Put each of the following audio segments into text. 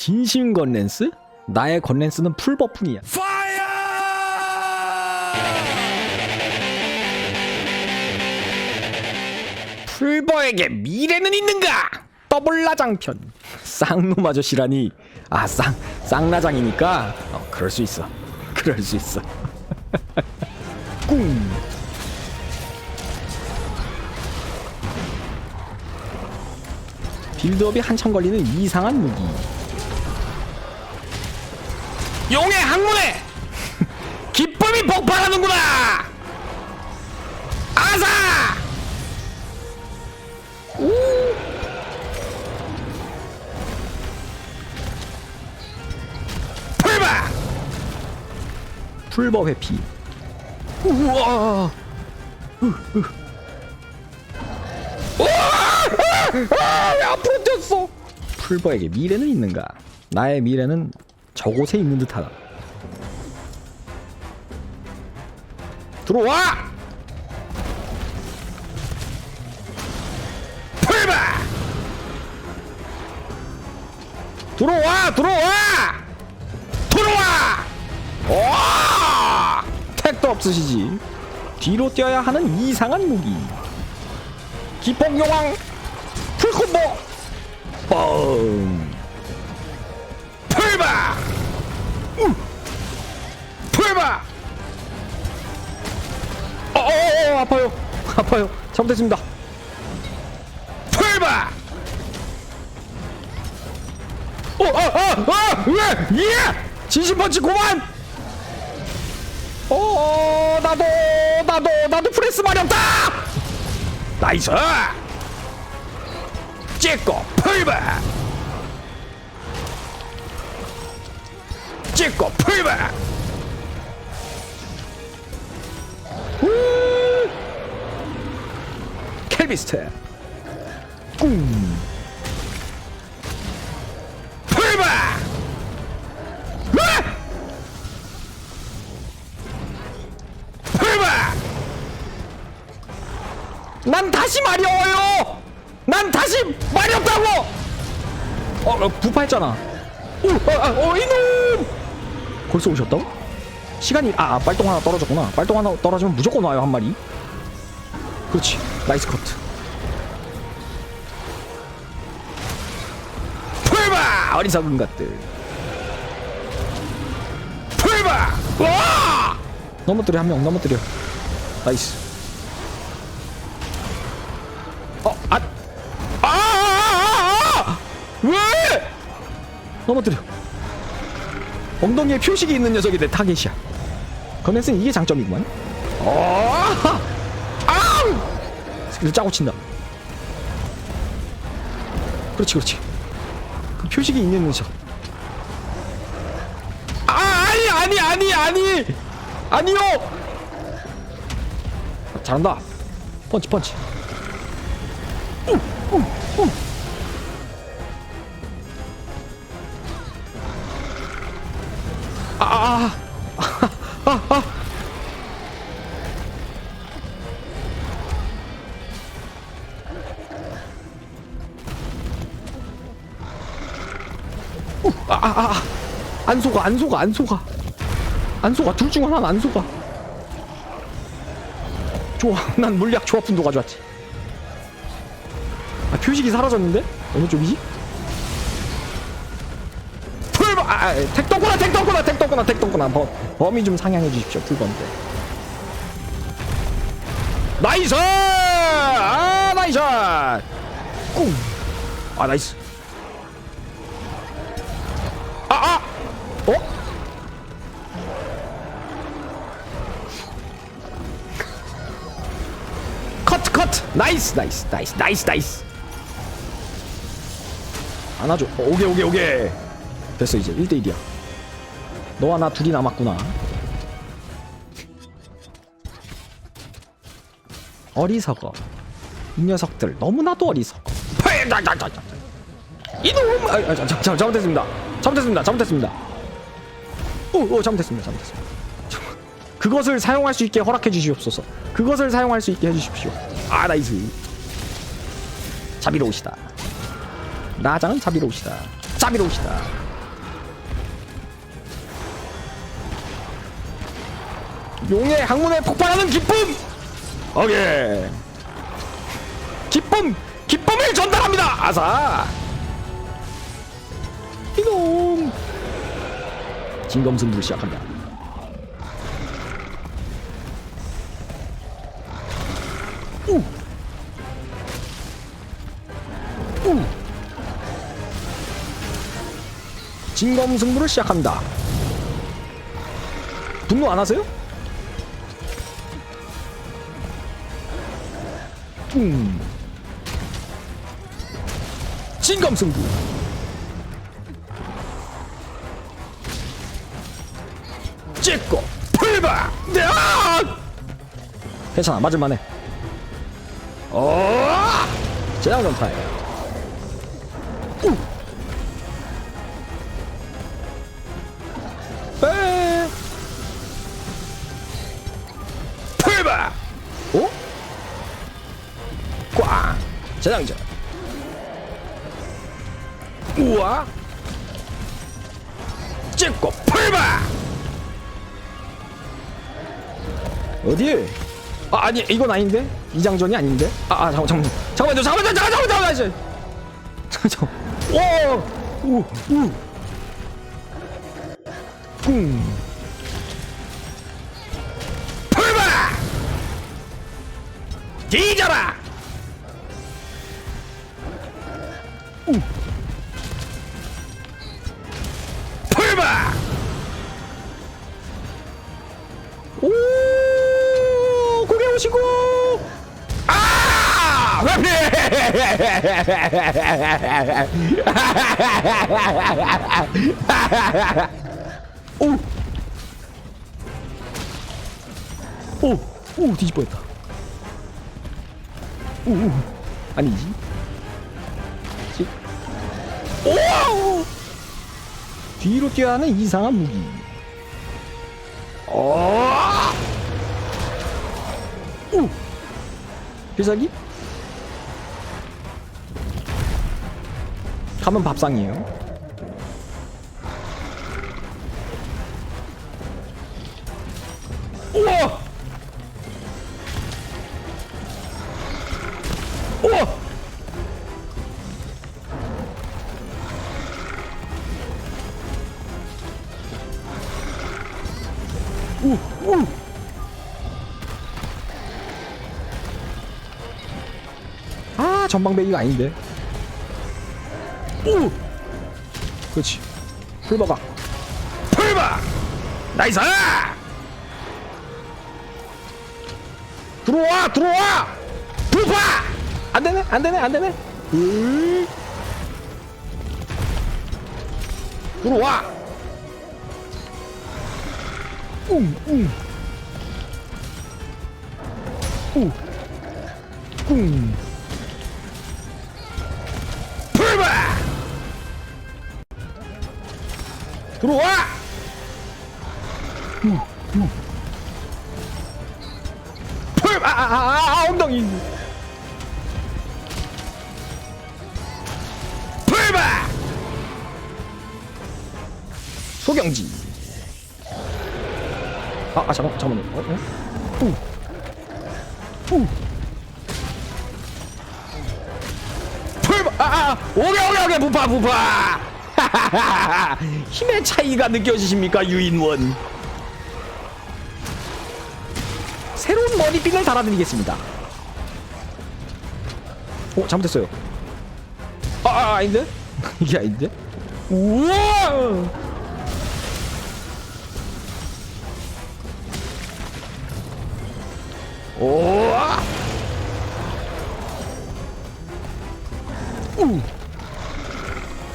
진심 건랜스? 나의 건랜스는 풀버프이야. 풀버에게 미래는 있는가? 더블라장편. 쌍놈 아저씨라니. 아, 쌍, 쌍라장이니까. 어, 그럴 수 있어. 그럴 수 있어. 꿍. 빌드업이 한참 걸리는 이상한 무기. 용의 항문에 기쁨이 폭발하는구나. 아사! 오! 풀바! 풀버 회피. 우와! 아, 왜 앞으로 뛰었어? 풀버에게 미래는 있는가? 나의 미래는 저곳에 있는 듯하다. 들어와! 풀바! 들어와! 들어와! 들어와! 와! 택도 없으시지. 뒤로 뛰어야 하는 이상한 무기. 기폭용왕 풀콤보 뻥 풀바 우! 풀바 어어어 아파요. 아파요. 잘못했습니다. 풀바 어아아아왜 예! 진심 펀치 고만! 어 나도 나도 나도 프레스 없다! 나이스! 찍고 풀바 찍고 풀바 우! 켈비스트 꿍! 풀바 난 다시 어요. 난 다시 없다고. 어, 어 부파했잖아. 오, 어, 아, 어, 이놈. 벌써 오셨다고? 시간이 아, 아 빨동 하나 떨어졌구나. 빨동 하나 떨어지면 무조건 와요 한 마리. 그렇지. 나이스 커트. 풀바 어리석은 것들. 풀바. 와! 넘어뜨려 한 명 넘어뜨려. 나이스. 어, 아, 아, 아, 아, 아! 왜? 넘어뜨려. 엉덩이에 표식이 있는 녀석이 내 타겟이야. 건네스는 이게 장점이구만. 어, 아, 스킬을 짜고 친다. 그렇지, 그렇지. 그 표식이 있는 녀석. 아, 아니, 아니, 아니, 아니, 아니요. 잘한다. 펀치, 펀치. 아, 아, 아, 아. 우, 아, 아, 아. 안 속아, 안 속아, 안 속아. 안 속아. 둘 중 하나는 안 속아. 좋아. 난 물약 조합분도 가져왔지. 아, 표식이 사라졌는데? 어느 쪽이지? 아, 아, 택도구나, 택도구나, 택도구나, 택도구나. 범, 범위 좀 상향해 주십시오, 풀번데. 나이스! 아, 나이스! 꿍! 아, 나이스. 아, 아! 어? 커트, 커트! 나이스, 나이스, 나이스, 나이스, 나이스. 안아줘. 어, 오게, 오게, 오게. 됐어, 이제 1대1이야. 너와 나 둘이 남았구나. 어리석어. 이 녀석들 너무나도 어리석어. 이놈! 아, 아, 자, 자, 자, 잘못했습니다. 잘못했습니다. 잘못했습니다. 오, 오, 잘못했습니다. 잘못했습니다. 그것을 사용할 수 있게 허락해 주시옵소서. 그것을 사용할 수 있게 해주십시오. 아, 나이스. 자비로우시다. 나장은 자비로우시다. 자비로우시다. 용의 항문에 폭발하는 기쁨! 오케이. 기쁨 기쁨을 전달합니다. 아사. 이놈. 진검승부를 시작합니다. 우. 우. 진검승부를 시작합니다. 분노 안 하세요? 음. 진검승부. 찍고 풀바. 네, 아! 괜찮아 맞을만해. 어! 재앙 전타에 재장전. 우와. 찍고 풀바. 어디? 아 아니 이건 아닌데? 이장전이 아닌데? 아, 아 잠깐 잠깐 잠깐만요 잠깐만요 잠깐 잠깐 잠깐 잠깐 잠깐 오우우 꿍 풀바. 뒤져라 풀바 오 고개 오시고 아 오! 오! 오! 뒤집어 했다. 오! 오. 아니지. 지- 오! 뒤로 뛰어야 하는 이상한 무기. 오! 오! 필살기? 가면 밥상이에요. 전방배기가 아닌데. 우! 그렇지. 풀버가. 풀버! 나이스! 들어와 들어와 부파 안되네 안되네 안되네 으이. 들어와 웅웅 웅풀 들어와 풀! 아, 아, 아, 아, 엉덩이! 풀바! 소경지. 아, 아, 잠깐, 잠깐만요. 어, 어? 우. 우. 풀바! 아, 아, 오게, 오게, 오게, 부파, 부파! 힘의 차이가 느껴지십니까, 유인원? 새로운 머리핀을 달아드리겠습니다. 어, 잘못했어요. 아, 아 아닌데? 이게 아닌데? 우와!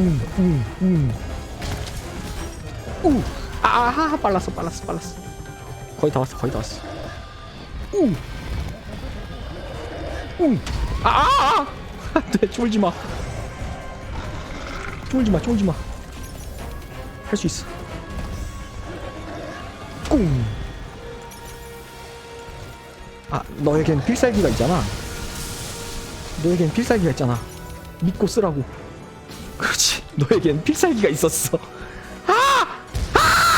우, 우, 우. 우! 아, 빨랐어, 빨랐어, 빨랐어. 거의 다 왔어, 거의 다 왔어. 우! 우! 아! 아! 아! 안 돼, 쫄지 마. 쫄지 마, 쫄지 마. 할 수 있어. 꿍! 아, 너에겐 필살기가 있잖아. 너에겐 필살기가 있잖아. 믿고 쓰라고. 그렇지. 너에겐 필살기가 있었어. 아! 아!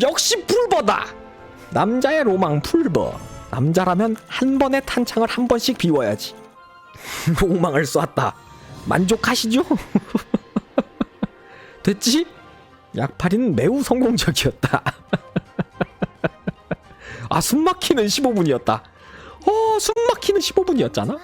역시 풀버다. 남자의 로망 풀버. 남자라면 한 번의 탄창을 한 번씩 비워야지. 로망을 쏘았다. 만족하시죠? 됐지? 약팔이는 매우 성공적이었다. 아, 숨 막히는 15분이었다. 어, 숨 막히는 15분이었잖아?